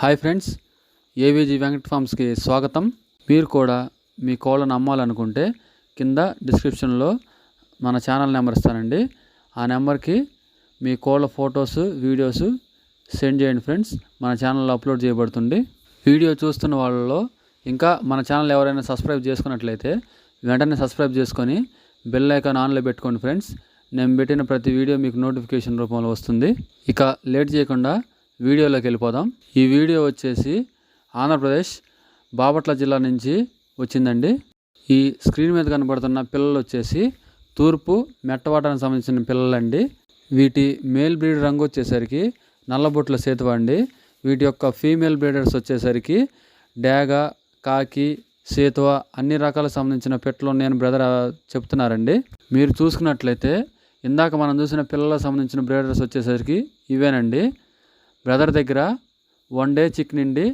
Hi friends AVG Venkata ఫార్మ్స్కి స్వాగతం. మీరు కూడా మీ కోళ్ళను అమ్మాలనుకుంటే కింద డిస్క్రిప్షన్లో మన ఛానల్ నెంబర్ ఇస్తానండి. ఆ నెంబర్కి మీ కోళ్ళ ఫొటోస్ వీడియోస్ సెండ్ చేయండి ఫ్రెండ్స్. మన ఛానల్లో అప్లోడ్ చేయబడుతుంది. వీడియో చూస్తున్న వాళ్ళలో ఇంకా మన ఛానల్ ఎవరైనా సబ్స్క్రైబ్ చేసుకున్నట్లయితే వెంటనే సబ్స్క్రైబ్ చేసుకొని బెల్ ఐకాన్ ఆన్లో పెట్టుకోండి ఫ్రెండ్స్. నేను పెట్టిన ప్రతి వీడియో మీకు నోటిఫికేషన్ రూపంలో వస్తుంది. ఇక లేట్ చేయకుండా వీడియోలోకి వెళ్ళిపోదాం. ఈ వీడియో వచ్చేసి ఆంధ్రప్రదేశ్ బాపట్ల జిల్లా నుంచి వచ్చిందండి. ఈ స్క్రీన్ మీద కనబడుతున్న పిల్లలు వచ్చేసి తూర్పు మెట్టవాటానికి సంబంధించిన పిల్లలండి. వీటి మేల్ బ్రీడ్ రంగు వచ్చేసరికి నల్లబొట్ల సేతువ అండి. వీటి యొక్క ఫీమేల్ బ్రీడర్స్ వచ్చేసరికి డ్యాగ కాకి సేతువ అన్ని రకాలకు సంబంధించిన పెట్లు నేను బ్రదర్ చెప్తున్నారండి. మీరు చూసుకున్నట్లయితే ఇందాక మనం చూసిన పిల్లలకు సంబంధించిన బ్రీడర్స్ వచ్చేసరికి ఇవేనండి. బ్రదర్ దగ్గర వన్ డే చిక్ నుండి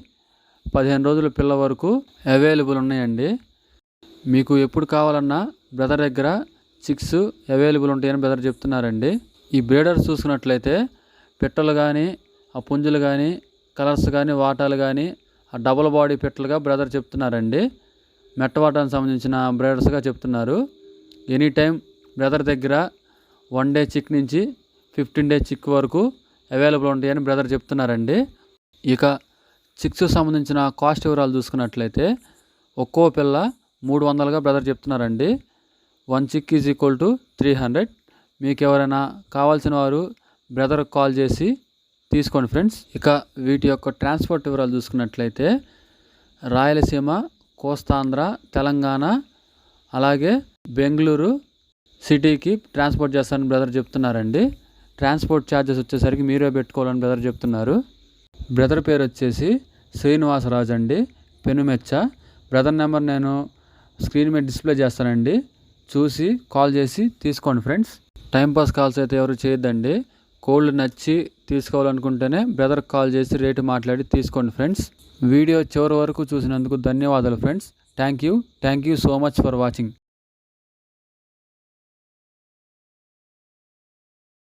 పదిహేను రోజుల పిల్ల వరకు అవైలబుల్ ఉన్నాయండి. మీకు ఎప్పుడు కావాలన్నా బ్రదర్ దగ్గర చిక్స్ అవైలబుల్ ఉంటాయని బ్రదర్ చెప్తున్నారండి. ఈ బ్రీడర్స్ చూసుకున్నట్లయితే పిట్టలు కానీ ఆ పుంజులు కానీ కలర్స్ కానీ వాటాలు కానీ ఆ డబుల్ బాడీ పిట్టలుగా బ్రదర్ చెప్తున్నారండి. మెట్టవాటానికి సంబంధించిన బ్రీడర్స్గా చెప్తున్నారు. ఎనీ టైం బ్రదర్ దగ్గర వన్ డే చిక్ నుంచి ఫిఫ్టీన్ డే చిక్ వరకు అవైలబుల్ ఉంటాయని బ్రదర్ చెప్తున్నారండి. ఇక చిక్స్ సంబంధించిన కాస్ట్ వివరాలు చూసుకున్నట్లయితే ఒక్కో పిల్ల మూడు వందలుగా బ్రదర్ చెప్తున్నారండి. One chick is equal to three hundred మీకు ఎవరైనా కావాల్సిన వారు బ్రదర్ కాల్ చేసి తీసుకోండి ఫ్రెండ్స్ ఇక వీటి యొక్క ట్రాన్స్పోర్ట్ వివరాలు చూసుకున్నట్లయితే రాయలసీమ కోస్తాంధ్ర తెలంగాణ అలాగే బెంగళూరు సిటీకి ట్రాన్స్పోర్ట్ చేస్తానని బ్రదర్ చెప్తున్నారండి. ట్రాన్స్పోర్ట్ ఛార్జెస్ వచ్చేసరికి మీరే పెట్టుకోవాలని బ్రదర్ చెప్తున్నారు. బ్రదర్ పేరు వచ్చేసి శ్రీనివాసరాజు అండి. పెనుమెచ్చ బ్రదర్ నెంబర్ నేను స్క్రీన్ మీద డిస్ప్లే చేస్తానండి. చూసి కాల్ చేసి తీసుకోండి ఫ్రెండ్స్. టైంపాస్ కాల్స్ అయితే ఎవరు చేయొద్దండి. కోల్డ్ నచ్చి తీసుకోవాలనుకుంటేనే బ్రదర్కి కాల్ చేసి రేటు మాట్లాడి తీసుకోండి ఫ్రెండ్స్. వీడియో చివరి వరకు చూసినందుకు ధన్యవాదాలు friends. Thank you. Thank you so much for watching.